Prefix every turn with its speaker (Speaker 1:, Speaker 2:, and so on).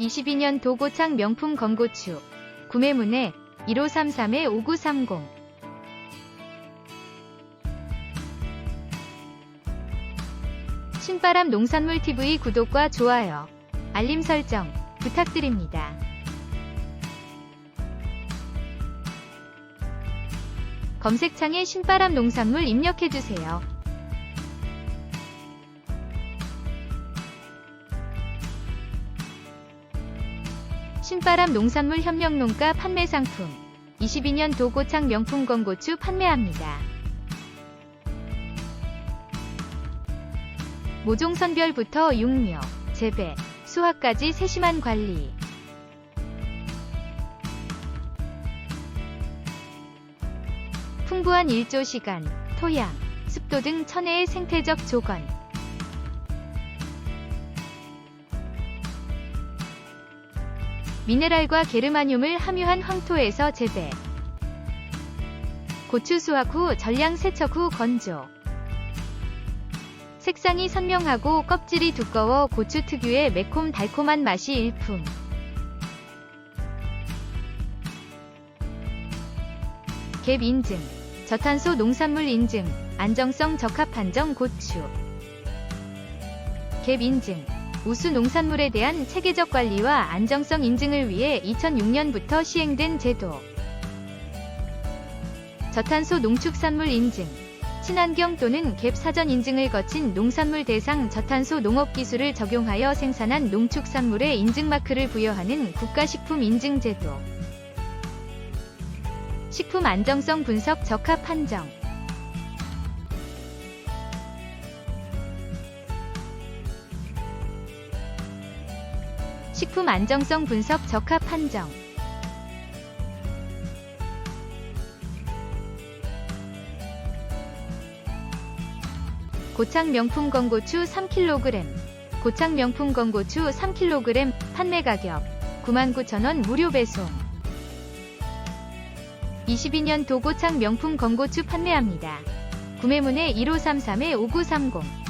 Speaker 1: 22년 도고창 명품 건고추. 구매문의 1533-5930. 신바람 농산물 TV 구독과 좋아요, 알림 설정 부탁드립니다. 검색창에 신바람 농산물 입력해주세요. 신바람 농산물 협력농가 판매 상품 22년 도고창 명품 건고추 판매합니다. 모종 선별부터 육묘, 재배, 수확까지 세심한 관리. 풍부한 일조 시간, 토양, 습도 등 천혜의 생태적 조건. 미네랄과 게르마늄을 함유한 황토에서 재배. 고추 수확 후 전량 세척 후 건조. 색상이 선명하고 껍질이 두꺼워 고추 특유의 매콤 달콤한 맛이 일품. 갭 인증, 저탄소 농산물 인증, 안정성 적합 판정 고추. 갭 인증, 우수 농산물에 대한 체계적 관리와 안정성 인증을 위해 2006년부터 시행된 제도. 저탄소 농축산물 인증, 친환경 또는 갭 사전 인증을 거친 농산물 대상 저탄소 농업 기술을 적용하여 생산한 농축산물에 인증 마크를 부여하는 국가식품 인증 제도. 식품 안정성 분석 적합 판정. 식품 안정성 분석 적합 판정. 고창 명품 건고추 3kg. 고창 명품 건고추 3kg 판매 가격 99,000원 무료 배송. 22년 도고창 명품 건고추 판매합니다. 구매문의 1533-5930.